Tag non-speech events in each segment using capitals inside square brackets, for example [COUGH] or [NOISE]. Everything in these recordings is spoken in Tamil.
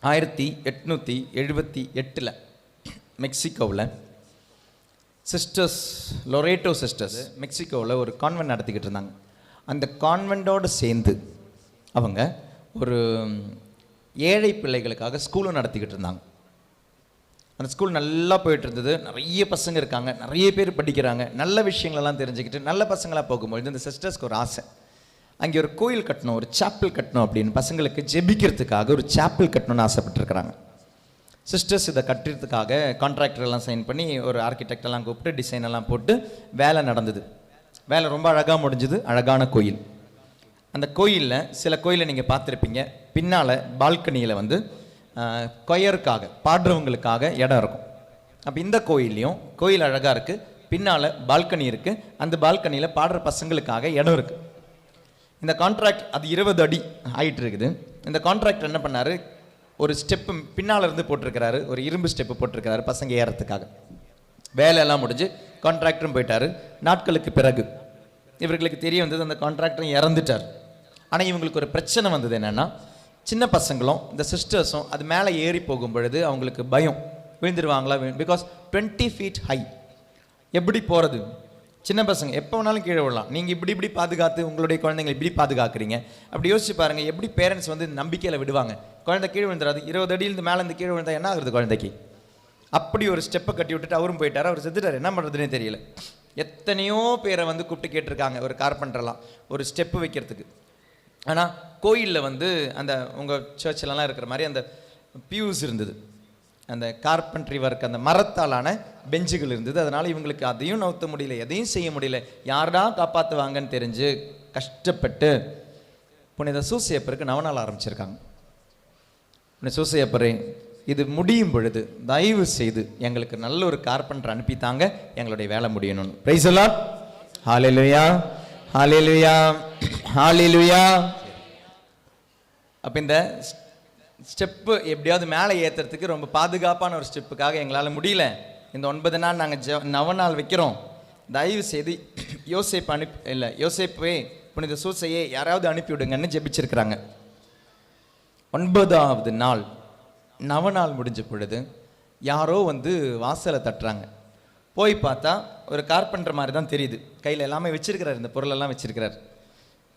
ஆயிரத்தி எட்நூற்றி எழுபத்தி எட்டில் மெக்சிகோவில் சிஸ்டர்ஸ் லொரேட்டோ சிஸ்டர்ஸ் மெக்சிகோவில் ஒரு கான்வென்ட் நடத்திக்கிட்டு இருந்தாங்க அந்த கான்வெண்ட்டோடு சேர்ந்து அவங்க ஒரு ஏழை பிள்ளைகளுக்காக ஸ்கூலும் நடத்திக்கிட்டு இருந்தாங்க அந்த ஸ்கூல் நல்லா போயிட்டு இருந்தது நிறைய பசங்க இருக்காங்க. நிறைய பேர் படிக்கிறாங்க. நல்ல விஷயங்களெல்லாம் தெரிஞ்சுக்கிட்டு நல்ல பசங்களாக போகும்பொழுது இந்த சிஸ்டர்ஸ்க்கு ஒரு ஆசை. அங்கே ஒரு கோயில் கட்டணும் ஒரு சாப்பிள் கட்டணும் அப்படின்னு பசங்களுக்கு ஜெபிக்கிறதுக்காக ஒரு சாப்பிள் கட்டணும்னு ஆசைப்பட்டிருக்கிறாங்க. சிஸ்டர்ஸ் இதை கட்டுறதுக்காக கான்ட்ராக்டர் எல்லாம் சைன் பண்ணி ஒரு ஆர்கிடெக்டெல்லாம் கூப்பிட்டு டிசைன் எல்லாம் போட்டு வேலை நடந்தது. வேலை ரொம்ப அழகாக முடிஞ்சுது அழகான கோயில். அந்த கோயிலில் சில கோயிலை நீங்கள் பார்த்துருப்பீங்க. பின்னால் பால்கனியில் வந்து கொயருக்காக பாடுறவங்களுக்காக இடம் இருக்கும். அப்போ இந்த கோயில்லையும் கோயில் அழகாக இருக்குது பின்னால் பால்கனி இருக்குது அந்த பால்கனியில் பாடுற பசங்களுக்காக இடம் இருக்குது இந்த கான்ட்ராக்ட் அது இருபது அடி ஆயிட்டு இருக்குது இந்த கான்ட்ராக்டர் என்ன பண்ணாரு? ஒரு ஸ்டெப்பு பின்னால் இருந்து போட்டிருக்கிறாரு. ஒரு இரும்பு ஸ்டெப்பு போட்டிருக்கிறாரு பசங்க ஏறத்துக்காக. வேலையெல்லாம் முடிஞ்சு கான்ட்ராக்டரும் போயிட்டாரு. நாட்களுக்கு பிறகு இவர்களுக்கு தெரிய வந்தது அந்த கான்ட்ராக்டரும் இறந்துட்டார். ஆனால் இவங்களுக்கு ஒரு பிரச்சனை வந்தது என்னென்னா சின்ன பசங்களும் இந்த சிஸ்டர்ஸும் அது மேலே ஏறி போகும் பொழுது அவங்களுக்கு பயம். விழுந்துருவாங்களா? பிகாஸ் டுவெண்ட்டி ஃபீட் ஹை எப்படி போகிறது சின்ன பசங்க எப்போ வேணாலும் கீழே விடலாம் நீங்கள் இப்படி இப்படி பாதுகாத்து உங்களுடைய குழந்தைங்களை இப்படி பாதுகாக்கிறீங்க. அப்படி யோசிச்சு பாருங்கள் எப்படி பேரண்ட்ஸ் வந்து நம்பிக்கையில் விடுவாங்க. குழந்தை கீழே விழுந்துடாது. இருபது அடியிலிருந்து மேலே இருந்து கீழே விழுந்தா என்ன ஆகுறது குழந்தைக்கு? அப்படி ஒரு ஸ்டெப்பை கட்டி விட்டுட்டு அவரும் போயிட்டார். அவர் செத்துட்டார். என்ன பண்ணுறதுனே தெரியல. எத்தனையோ பேரை வந்து கூப்பிட்டு கேட்டிருக்காங்க. ஒரு கார்பெண்டர்லாம் ஒரு ஸ்டெப்பு வைக்கிறதுக்கு. ஆனால் கோயிலில் வந்து அந்த உங்கள் சர்ச்சிலலாம் இருக்கிற மாதிரி அந்த பியூஸ் இருந்தது. அந்த கார்பென்ட்ரி ஒர்க் அந்த மரத்தாலான பெஞ்சுகள் இருந்தது. அதனால் இவங்களுக்கு அதையும் நவுத்த முடியல எதையும் செய்ய முடியல. யாரடா காப்பாற்றுவாங்கன்னு தெரிஞ்சு கஷ்டப்பட்டு புனித சூசையப்பருக்கு நவநாள் ஆரம்பிச்சிருக்காங்க. புனித சூசையப்பரே இது முடியும் பொழுது தயவு செய்து எங்களுக்கு நல்ல ஒரு கார்பெண்டர் அனுப்பித்தாங்க எங்களுடைய வேலை முடியணும்னு. பிரைஸ் எல்லாம் ஹாலிலுயா ஹாலிலுயா ஹாலிலுயா அப்போ இந்த ஸ்டெப்பு எப்படியாவது மேலே ஏற்றுறதுக்கு ரொம்ப பாதுகாப்பான ஒரு ஸ்டெப்புக்காக எங்களால் முடியல. இந்த ஒன்பது நாள் நாங்கள் ஜ நவ நாள் வைக்கிறோம். தயவு செய்து [CLEARS THROAT] யோசிப்பு அனுப்பி இல்லை யோசேப்பே புனித சூசையே யாராவது அனுப்பிவிடுங்கன்னு ஜெபிச்சிருக்கிறாங்க. ஒன்பதாவது நாள் நவ நாள் முடிஞ்ச பொழுது யாரோ வந்து வாசலை தட்டுறாங்க. போய் பார்த்தா ஒரு கார்பெண்டர் மாதிரி தான் தெரியுது. கையில் எல்லாமே வச்சுருக்கிறார் இந்த பொருளெல்லாம் வச்சுருக்கிறார்.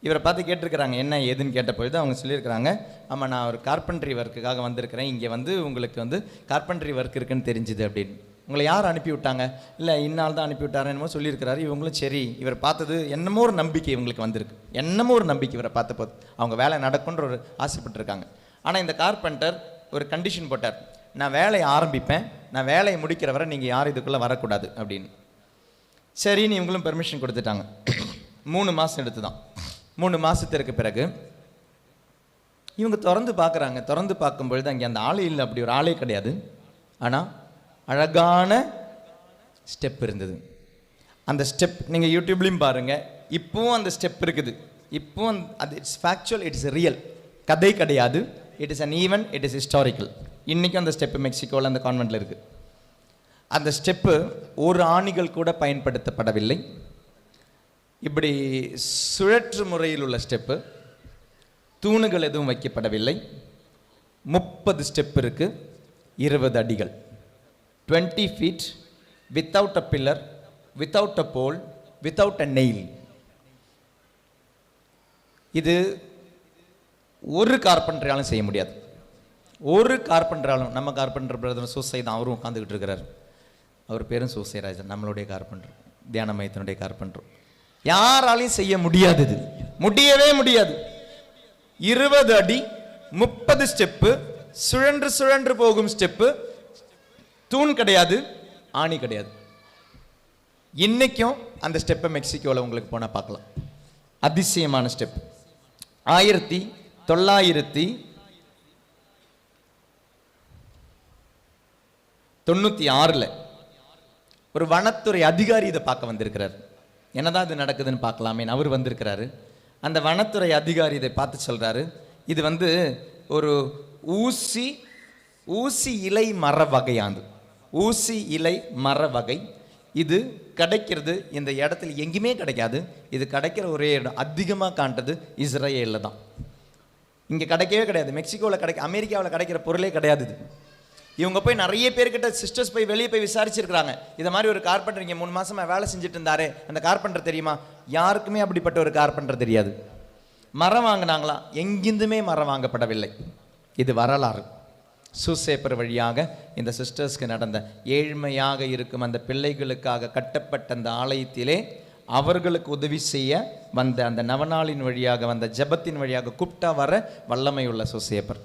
இவரை பார்த்து கேட்டிருக்கிறாங்க என்ன ஏதுன்னு கேட்ட பொழுது அவங்க சொல்லியிருக்கிறாங்க ஆமாம் நான் ஒரு கார்பென்ட்ரி ஒர்க்குக்காக வந்திருக்கிறேன். இங்கே வந்து உங்களுக்கு வந்து கார்பென்ட்ரி ஒர்க் இருக்குன்னு தெரிஞ்சுது அப்படின்னு. உங்களை யார் அனுப்பி விட்டாங்க இல்லை இன்னால் தான் அனுப்பி விட்டாரு என்னமோ சொல்லியிருக்கிறாரு. இவங்களும் சரி இவர் பார்த்தது என்னமோ ஒரு நம்பிக்கை இவங்களுக்கு வந்திருக்கு. என்னமோ ஒரு நம்பிக்கை இவரை பார்த்த போது அவங்க வேலை நடக்குன்ற ஒரு ஆசைப்பட்டிருக்காங்க. ஆனால் இந்த கார்பெண்டர் ஒரு கண்டிஷன் போட்டார். நான் வேலையை ஆரம்பிப்பேன். நான் வேலையை முடிக்கிற வரை நீங்கள் யார் இதுக்குள்ளே வரக்கூடாது அப்படின்னு. சரின்னு இவங்களும் பெர்மிஷன் கொடுத்துட்டாங்க. மூணு மாதம் எடுத்து தான் மூணு மாதத்திற்கு பிறகு இவங்க திறந்து பார்க்குறாங்க. திறந்து பார்க்கும்பொழுது அங்கே அந்த ஆளே இல்லை. அப்படி ஒரு ஆளே கிடையாது. ஆனால் அழகான ஸ்டெப் இருந்தது. அந்த ஸ்டெப் நீங்கள் யூடியூப்லேயும் பாருங்கள் இப்போவும் அந்த ஸ்டெப் இருக்குது. இப்போவும் அது இட்ஸ் ஃபேக்சுவல் இட்ஸ் ரியல் கதை கிடையாது. It is an even it is historical இன்றைக்கும் அந்த ஸ்டெப்பு மெக்சிகோவில் அந்த கான்வெண்ட்டில் இருக்குது அந்த ஸ்டெப்பு ஒரு ஆணிகள் கூட பயன்படுத்தப்படவில்லை. இப்படி சுழற்று முறையில் உள்ள ஸ்டெப்பு. தூணுகள் எதுவும் வைக்கப்படவில்லை. முப்பது ஸ்டெப் இருக்குது இருபது அடிகள். Twenty feet without a pillar without a pole without a nail இது ஒரு கார்பெண்டராலும் செய்ய முடியாது. ஒரு கார்பெண்டராலும் நம்ம கார்பெண்டர் பிரதர் சூசை தான் அவரும் உட்காந்துக்கிட்டு இருக்கிறார். அவர் பேரும் சூசைராஜன் நம்மளுடைய கார்பெண்டர் தியான மையத்தினுடைய கார்பெண்டர் யாராலையும் செய்ய முடியாது இது. முடியவே முடியாது. இருபது அடி முப்பது ஸ்டெப்பு சுழன்று சுழன்று போகும் ஸ்டெப்பு. தூண் கிடையாது ஆணி கிடையாது. இன்னைக்கும் அந்த ஸ்டெப்பை மெக்சிகோவில் உங்களுக்கு போனால் பார்க்கலாம். அதிசயமான ஸ்டெப். ஆயிரத்தி தொள்ளாயிரத்தி தொண்ணூற்றி ஆறில் ஒரு வனத்துறை அதிகாரி இதை பார்க்க வந்திருக்கிறார். என்னதான் இது நடக்குதுன்னு பார்க்கலாமே. அவர் வந்திருக்கிறாரு. அந்த வனத்துறை அதிகாரி இதை பார்த்து சொல்கிறாரு இது வந்து ஒரு ஊசி ஊசி இலை மர வகையானது. ஊசி இலை மர வகை. இது கிடைக்கிறது இந்த இடத்துல எங்கேயுமே கிடைக்காது. இது கிடைக்கிற ஒரே இடம் அதிகமாக காண்றது இஸ்ரேலில் தான். இங்கே கிடைக்கவே கிடையாது. மெக்சிகோவில் கிடைக்க அமெரிக்காவில் கிடைக்கிற பொருளே கிடையாது இது. இவங்க போய் நிறைய பேர்கிட்ட சிஸ்டர்ஸ் போய் வெளியே போய் விசாரிச்சிருக்கிறாங்க. இதை மாதிரி ஒரு கார்பெண்டர் இங்கே மூணு மாசமா வேலை செஞ்சுட்டு இருந்தாரு அந்த கார்பெண்டர் தெரியுமா? யாருக்குமே அப்படிப்பட்ட ஒரு கார்பெண்டர் தெரியாது. மரம் வாங்கினாங்களா? எங்கிருந்துமே மரம் வாங்கப்படவில்லை. இது வரலாறு. சூசேப்பர் வழியாக இந்த சிஸ்டர்ஸ்க்கு நடந்த ஏழ்மையாக இருக்கும் அந்த பிள்ளைகளுக்காக கட்டப்பட்ட அந்த ஆலயத்திலே அவர்களுக்கு உதவி செய்ய வந்த அந்த நவநாளின் வழியாக வந்த ஜெபத்தின் வழியாக கூப்பிட்டா வர வல்லமை உள்ள சூசேப்பர்.